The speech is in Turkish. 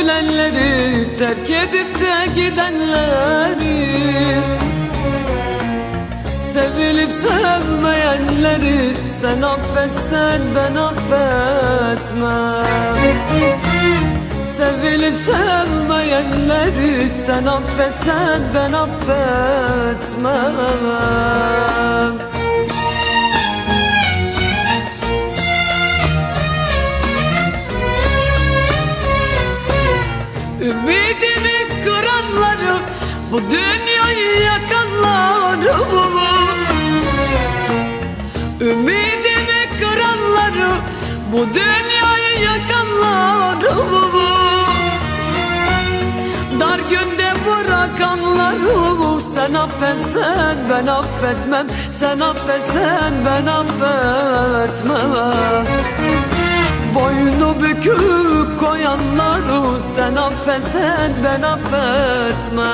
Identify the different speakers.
Speaker 1: da gülenleri Terk edip de gidenleri Sevilip sevmeyenleri Sen affetsen ben affetmem. Sevilip sevmeyenleri Sen affetsen ben affetmem Bu dünyayı yakanları Ümidimi kıranları Bu dünyayı yakanları Dar günde bırakanları Sen affetsen ben affetmem Sen affetsen ben affetmem. Boynu bükük koyanları sen affetsen ben affetmem